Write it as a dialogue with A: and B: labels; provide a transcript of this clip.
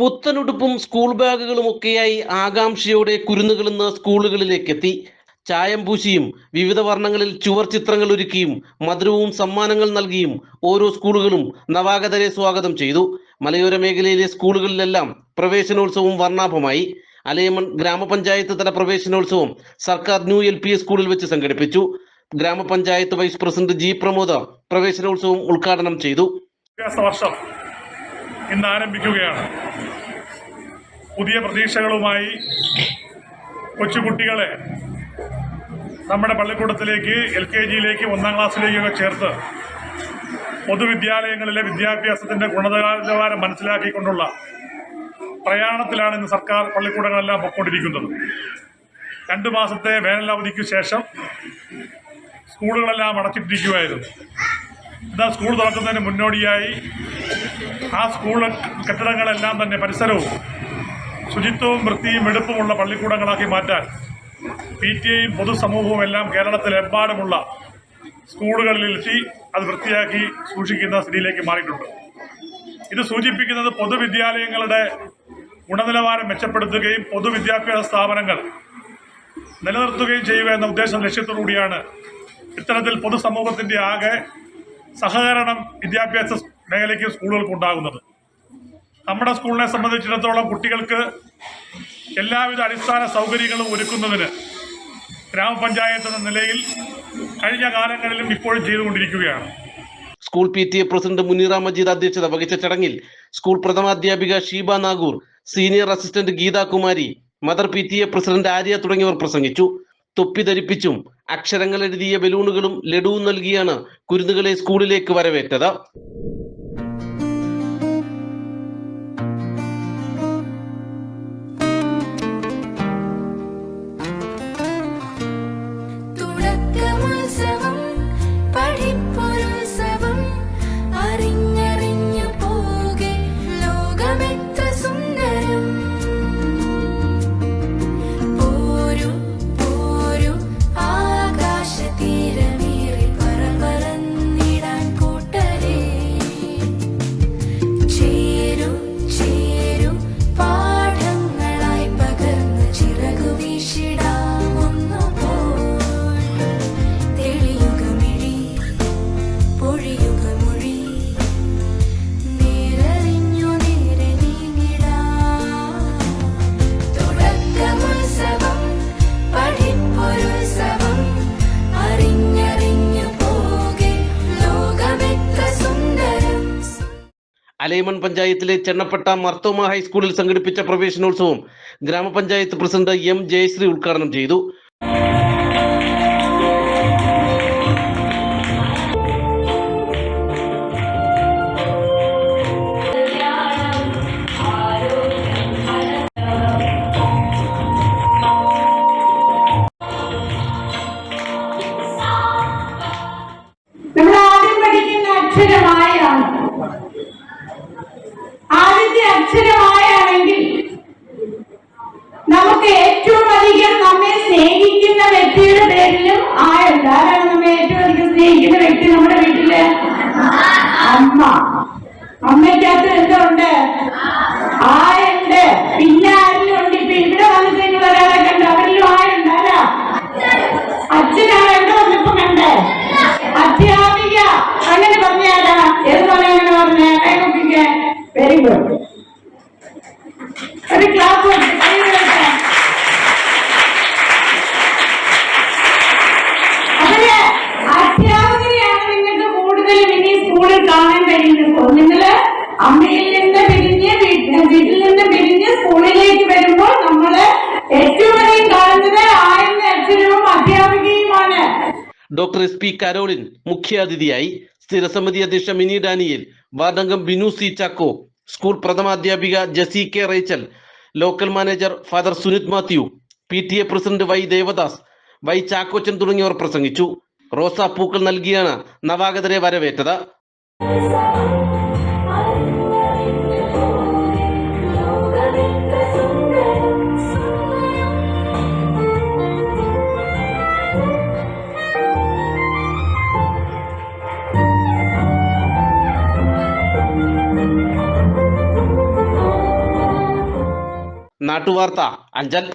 A: പുത്തനുടുപ്പും school ബാഗുകളും ഒക്കെയായി ആകാംക്ഷയോടെ കുരുന്നുകൾ ഇന്ന് സ്കൂളുകളിലേക്കെത്തി. ചായം പൂശിയും വിവിധ വർണങ്ങളിൽ ചുവർ ചിത്രങ്ങൾ ഒരുക്കിയും മധുരവും സമ്മാനങ്ങൾ നൽകിയും ഓരോ സ്കൂളുകളും നവാഗതരെ സ്വാഗതം ചെയ്തു. മലയോര മേഖലയിലെ സ്കൂളുകളിലെല്ലാം പ്രവേശനോത്സവം വർണാഭമായി. അലയമൺ ഗ്രാമപഞ്ചായത്ത് തല പ്രവേശനോത്സവം സർക്കാർ ന്യൂ എൽ സ്കൂളിൽ വെച്ച് സംഘടിപ്പിച്ചു. ഗ്രാമപഞ്ചായത്ത് വൈസ് പ്രസിഡന്റ് ജി പ്രമോദ പ്രവേശനോത്സവം ഉദ്ഘാടനം ചെയ്തു.
B: വർഷം ഇന്ന് ആരംഭിക്കുകയാണ്. പുതിയ പ്രതീക്ഷകളുമായി കൊച്ചുകുട്ടികളെ നമ്മുടെ പള്ളിക്കൂടത്തിലേക്ക് എൽ കെ ജിയിലേക്ക് ഒന്നാം ക്ലാസ്സിലേക്കൊക്കെ ചേർത്ത് പൊതുവിദ്യാലയങ്ങളിലെ വിദ്യാഭ്യാസത്തിന്റെ ഗുണനിലവാരം മനസ്സിലാക്കിക്കൊണ്ടുള്ള പ്രയാണത്തിലാണ് ഇന്ന് സർക്കാർ പള്ളിക്കൂടങ്ങളെല്ലാം പൊക്കൊണ്ടിരിക്കുന്നത്. രണ്ട് മാസത്തെ വേനലവധിക്ക് ശേഷം സ്കൂളുകളെല്ലാം അടച്ചിട്ടിരിക്കുമായിരുന്നു എന്നാൽ സ്കൂൾ തുറക്കുന്നതിന് മുന്നോടിയായി ആ സ്കൂൾ കെട്ടിടങ്ങളെല്ലാം തന്നെ പരിസരവും ശുചിത്വവും വൃത്തിയും വെടുപ്പുമുള്ള പള്ളിക്കൂടങ്ങളാക്കി മാറ്റാൻ പി ടി ഐയും പൊതുസമൂഹവും എല്ലാം കേരളത്തിലെമ്പാടുമുള്ള സ്കൂളുകളിലെത്തി അത് വൃത്തിയാക്കി സൂക്ഷിക്കുന്ന സ്ഥിതിയിലേക്ക് മാറിയിട്ടുണ്ട്. ഇത് സൂചിപ്പിക്കുന്നത് പൊതുവിദ്യാലയങ്ങളുടെ ഗുണനിലവാരം മെച്ചപ്പെടുത്തുകയും പൊതുവിദ്യാഭ്യാസ സ്ഥാപനങ്ങൾ നിലനിർത്തുകയും ചെയ്യുക എന്ന ഉദ്ദേശം ലക്ഷ്യത്തോടുകൂടിയാണ് ഇത്തരത്തിൽ പൊതുസമൂഹത്തിന്റെ ആകെ സഹകരണം വിദ്യാഭ്യാസ മേഖലയ്ക്ക് സ്കൂളുകൾക്ക് ഉണ്ടാകുന്നത്. നമ്മുടെ സ്കൂളിനെ സംബന്ധിച്ചിടത്തോളം കുട്ടികൾക്ക് എല്ലാവിധ അടിസ്ഥാന സൗകര്യങ്ങളും ഒരുക്കുന്നതിന് ഗ്രാമപഞ്ചായത്ത് എന്ന നിലയിൽ കഴിഞ്ഞ കാലങ്ങളിലും ഇപ്പോഴും ചെയ്തുകൊണ്ടിരിക്കുകയാണ്.
A: School P T A president Munira Majeed അധ്യക്ഷത വഹിച്ച ചടങ്ങിൽ school പ്രഥമാധ്യാപിക Sheeba Nagoor senior assistant Geetha Kumari mother P T A president Arya തുടങ്ങിയവർ പ്രസംഗിച്ചു. തൊപ്പി ധരിപ്പിച്ചും അക്ഷരങ്ങൾ എഴുതിയ ബലൂണുകളും ലഡുവും നൽകിയാണ് കുരുന്നുകളെ സ്കൂളിലേക്ക് വരവേറ്റത്. അലൈമൺ പഞ്ചായത്തിലെ ചെന്നപ്പെട്ട മർത്തോമ ഹൈസ്കൂളിൽ സംഘടിപ്പിച്ച പ്രവേശനോത്സവം ഗ്രാമപഞ്ചായത്ത് പ്രസിഡന്റ് എം ജയശ്രീ ഉദ്ഘാടനം ചെയ്തു.
C: ആദ്യത്തെ അക്ഷരമായാണെങ്കിൽ നമുക്ക് ഏറ്റവും അധികം നമ്മെ സ്നേഹിക്കുന്ന വ്യക്തിയുടെ പേരിലും ആയുണ്ട് ആരാണ് നമ്മെ ഏറ്റവും അധികം സ്നേഹിക്കുന്ന വ്യക്തി നമ്മുടെ വീട്ടിൽ അമ്മ. അവർ അധ്യാപകരെയാണ് നിങ്ങൾക്ക് കൂടുതലും ഇനി സ്കൂളിൽ കാണാൻ കഴിയുന്നത്. നിങ്ങൾ അമ്മയിൽ നിന്ന് പിരിഞ്ഞ് വീട്ടിൽ നിന്ന് പിരിഞ്ഞ് സ്കൂളിലേക്ക് വരുമ്പോൾ നമ്മൾ ഏറ്റവും അധികം കാണുന്നത് ആയുന്ന അച്ഛനും അധ്യാപികയുമാണ്.
A: ഡോക്ടർ എസ് പി കരോളിൻ മുഖ്യാതിഥിയായി സ്ഥിരസമിതി അധ്യക്ഷ മിനി ഡാനിയൽ വാർഡംഗം Binu C Chacko school പ്രഥമാധ്യാപിക Jessy K Rachel local manager father Sunith Mathew P T A president Y Devadas Y Chackochan തുടങ്ങിയവർ പ്രസംഗിച്ചു. റോസാപ്പൂക്കൾ നൽകിയാണ് നവാഗതരെ വരവേറ്റത്. നാട്ടുവാർത്ത അഞ്ചൽ.